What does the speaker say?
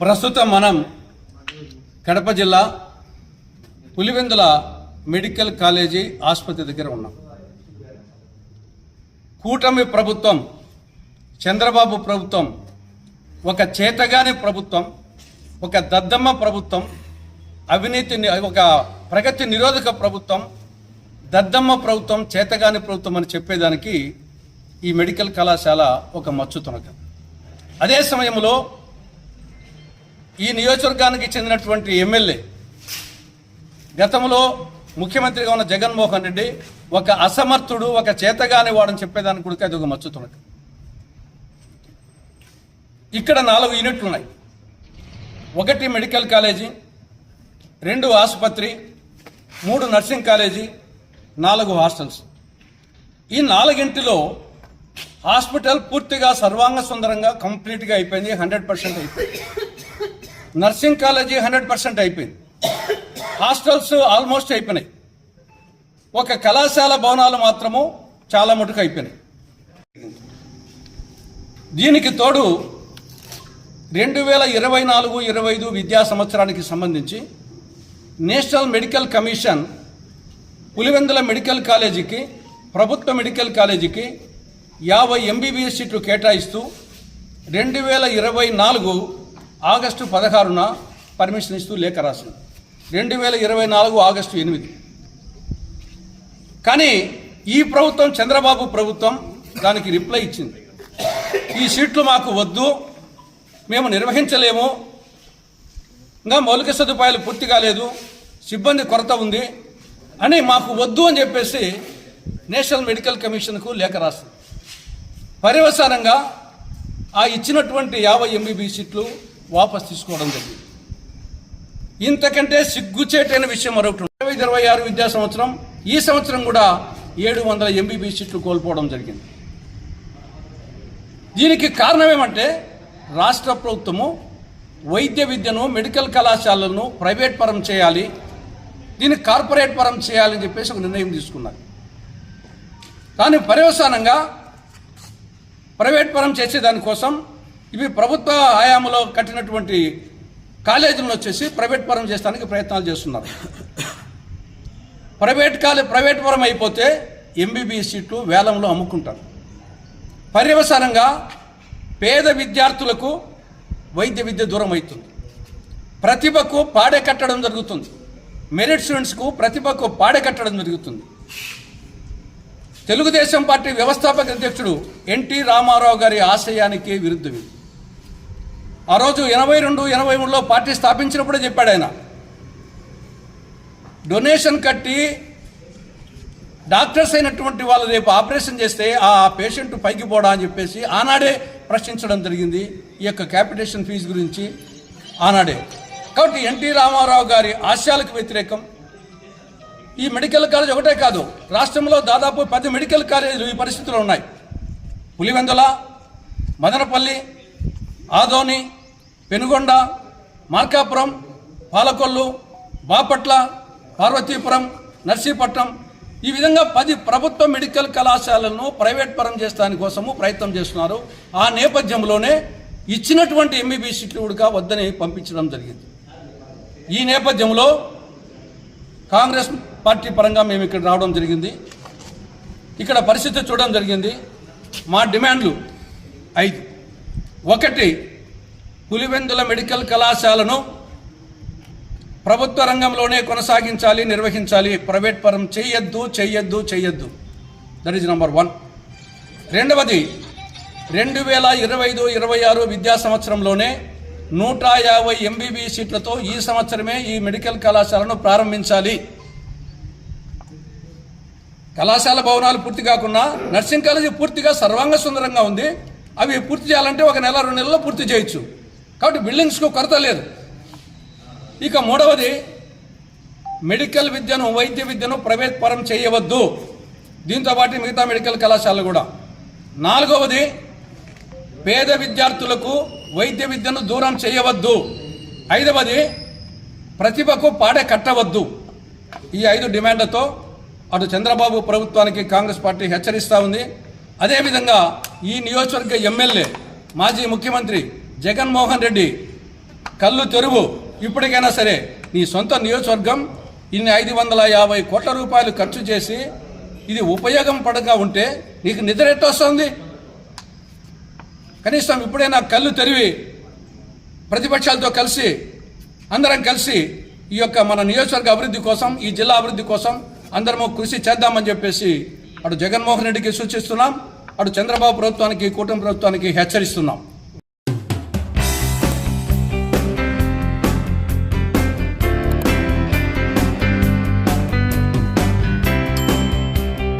ప్రస్తుతం మనం కడప జిల్లా పులివెందుల మెడికల్ కాలేజీ ఆసుపత్రి దగ్గర ఉన్నాం. కూటమి ప్రభుత్వం చంద్రబాబు ప్రభుత్వం ఒక చేతగాని ప్రభుత్వం ఒక దద్దమ్మ ప్రభుత్వం అవినీతి ఒక ప్రగతి నిరోధక ప్రభుత్వం దద్దమ్మ ప్రభుత్వం చేతగాని ప్రభుత్వం అని చెప్పేదానికి ఈ మెడికల్ కళాశాల ఒక మచ్చుతునక అదే సమయంలో ఈ నియోజకవర్గానికి చెందినటువంటి ఎమ్మెల్యే గతంలో ముఖ్యమంత్రిగా ఉన్న జగన్మోహన్ రెడ్డి ఒక అసమర్థుడు ఒక చేతగాని వాడని చెప్పేదానికి కూడా అది ఒక మచ్చుతున్నది ఇక్కడ నాలుగు యూనిట్లు ఉన్నాయి. ఒకటి మెడికల్ కాలేజీ రెండు ఆసుపత్రి మూడు నర్సింగ్ కాలేజీ నాలుగు హాస్టల్స్. ఈ నాలుగింటిలో హాస్పిటల్ పూర్తిగా సర్వాంగ సుందరంగా కంప్లీట్గా అయిపోయింది హండ్రెడ్ పర్సెంట్ అయిపోయింది. నర్సింగ్ కాలేజీ హండ్రెడ్ పర్సెంట్ అయిపోయింది. హాస్టల్స్ ఆల్మోస్ట్ అయిపోయినాయి. ఒక కళాశాల భవనాలు మాత్రము చాలా మటుకు అయిపోయినాయి. దీనికి తోడు రెండు వేల ఇరవై నాలుగు ఇరవై ఐదు విద్యా సంవత్సరానికి సంబంధించి national medical commission Pulivendula medical కాలేజీకి ప్రభుత్వ మెడికల్ కాలేజీకి యాభై ఎంబీబీఎస్ సీట్లు కేటాయిస్తూ రెండు వేల ఇరవై నాలుగు ఆగస్టు పదహారున పర్మిషన్ ఇస్తూ లేఖ రాసింది. రెండు వేల ఇరవై నాలుగు ఆగస్టు ఎనిమిది. కానీ ఈ ప్రభుత్వం చంద్రబాబు ప్రభుత్వం దానికి రిప్లై ఇచ్చింది. ఈ సీట్లు మాకు వద్దు మేము నిర్వహించలేము ఇంకా మౌలిక సదుపాయాలు పూర్తి కాలేదు సిబ్బంది కొరత ఉంది అని మాకు వద్దు అని చెప్పేసి నేషనల్ మెడికల్ కమిషన్కు లేఖ రాస్తుంది పర్యవసానంగా ఆ ఇచ్చినటువంటి యాభై ఎంబీబీ సీట్లు వాపస్ తీసుకోవడం జరిగింది. ఇంతకంటే సిగ్గుచేటైన విషయం మరొకటి ఇరవై ఇరవై ఆరు విద్యా సంవత్సరం ఈ సంవత్సరం కూడా ఏడు వందల ఎంబీబీ సీట్లు కోల్పోవడం జరిగింది. దీనికి కారణం ఏమంటే రాష్ట్ర ప్రభుత్వము వైద్య విద్యను మెడికల్ కళాశాలలను ప్రైవేట్ పరం చేయాలి దీన్ని కార్పొరేట్ పరం చేయాలని చెప్పేసి ఒక నిర్ణయం తీసుకున్నారు. కానీ పర్యవసానంగా ప్రైవేట్ పరం చేసే దానికోసం ఇవి ప్రభుత్వ హయాంలో కట్టినటువంటి కాలేజీలను వచ్చేసి ప్రైవేట్ పరం చేస్తానికి ప్రయత్నాలు చేస్తున్నారు. ప్రైవేట్ కాలే ప్రైవేట్ పరం అయిపోతే ఎంబీబీఎస్ సీట్లు వేలంలో అమ్ముకుంటారు. పర్యవసానంగా పేద విద్యార్థులకు వైద్య విద్య దూరం అవుతుంది. ప్రతిభకు పాడే కట్టడం జరుగుతుంది. మెరిట్ స్టూడెంట్స్కు ప్రతిభకు పాడే కట్టడం జరుగుతుంది. తెలుగుదేశం పార్టీ వ్యవస్థాపక అధ్యక్షుడు ఎన్టీ రామారావు గారి ఆశయానికి విరుద్ధం ఆ రోజు ఎనభై రెండు ఎనభై మూడులో పార్టీ స్థాపించినప్పుడే చెప్పాడు ఆయన. డొనేషన్ కట్టి డాక్టర్స్ అయినటువంటి వాళ్ళు రేపు ఆపరేషన్ చేస్తే ఆ పేషెంట్ పైకి పోడా అని చెప్పేసి ఆనాడే ప్రశ్నించడం జరిగింది ఈ యొక్క క్యాపిటేషన్ ఫీజు గురించి ఆనాడే. కాబట్టి ఎన్టీ రామారావు గారి ఆశయాలకు వ్యతిరేకం. ఈ మెడికల్ కాలేజ్ ఒకటే కాదు రాష్ట్రంలో దాదాపు పది మెడికల్ కాలేజీలు ఈ పరిస్థితిలో ఉన్నాయి. పులివెందుల మదనపల్లి ఆదోని పెనుగొండ మార్కాపురం పాలకొల్లు బాపట్ల పార్వతీపురం నర్సీపట్నం ఈ విధంగా పది ప్రభుత్వ మెడికల్ కళాశాలను ప్రైవేట్ పరం చేస్తాని కోసము ప్రయత్నం చేస్తున్నారు. ఆ నేపథ్యంలోనే ఇచ్చినటువంటి ఎంబీబీ సీట్లుగా వద్దని పంపించడం జరిగింది. ఈ నేపథ్యంలో కాంగ్రెస్ పార్టీ పరంగా మేము ఇక్కడ రావడం జరిగింది. ఇక్కడ పరిస్థితి చూడడం జరిగింది. మా డిమాండ్లు ఐదు. ఒకటి పులివెందుల మెడికల్ కళాశాలను ప్రభుత్వ రంగంలోనే కొనసాగించాలి నిర్వహించాలి. ప్రైవేట్ పరం చేయొద్దు చెయ్యొద్దు చెయ్యొద్దు. దట్ ఈజ్ నంబర్ వన్ రెండవది రెండు వేల ఇరవై ఐదు ఇరవై ఆరు విద్యా సంవత్సరంలోనే నూట యాభై ఎంబీబీ సీట్లతో ఈ సంవత్సరమే ఈ మెడికల్ కళాశాలను ప్రారంభించాలి. కళాశాల భవనాలు పూర్తి కాకుండా నర్సింగ్ కాలేజీ పూర్తిగా సర్వాంగ సుందరంగా ఉంది. అవి పూర్తి చేయాలంటే ఒక నెల రెండు నెలల్లో పూర్తి చేయొచ్చు. కాబట్టి బిల్డింగ్స్కు కొరత లేదు. ఇక మూడవది మెడికల్ విద్యను వైద్య విద్యను ప్రైవేట్ పరం చేయవద్దు. దీంతో పాటు మిగతా మెడికల్ కళాశాలలు కూడా. నాలుగవది పేద విద్యార్థులకు వైద్య విద్యను దూరం చేయవద్దు. ఐదవది ప్రతిభకు పాడే కట్టవద్దు. ఈ ఐదు డిమాండ్లతో అటు చంద్రబాబు ప్రభుత్వానికి కాంగ్రెస్ పార్టీ హెచ్చరిస్తూ ఉంది. అదేవిధంగా ఈ నియోజకవర్గ ఎమ్మెల్యే మాజీ ముఖ్యమంత్రి జగన్మోహన్ రెడ్డి కళ్ళు తెరువు. ఇప్పటికైనా సరే నీ సొంత నియోజకవర్గం ఇన్ని ఐదు వందల యాభై కోట్ల రూపాయలు ఖర్చు చేసి ఇది ఉపయోగం పడగా ఉంటే నీకు నిద్ర ఎట్టొస్తుంది? కనీసం ఇప్పుడైనా కళ్ళు తెరివి ప్రతిపక్షాలతో కలిసి అందరం కలిసి ఈ యొక్క మన నియోజకవర్గ అభివృద్ధి కోసం ఈ జిల్లా అభివృద్ధి కోసం అందరము కృషి చేద్దామని చెప్పేసి అటు జగన్మోహన్ రెడ్డికి సూచిస్తున్నాం అటు చంద్రబాబు ప్రభుత్వానికి కూటమి ప్రభుత్వానికి హెచ్చరిస్తున్నాం.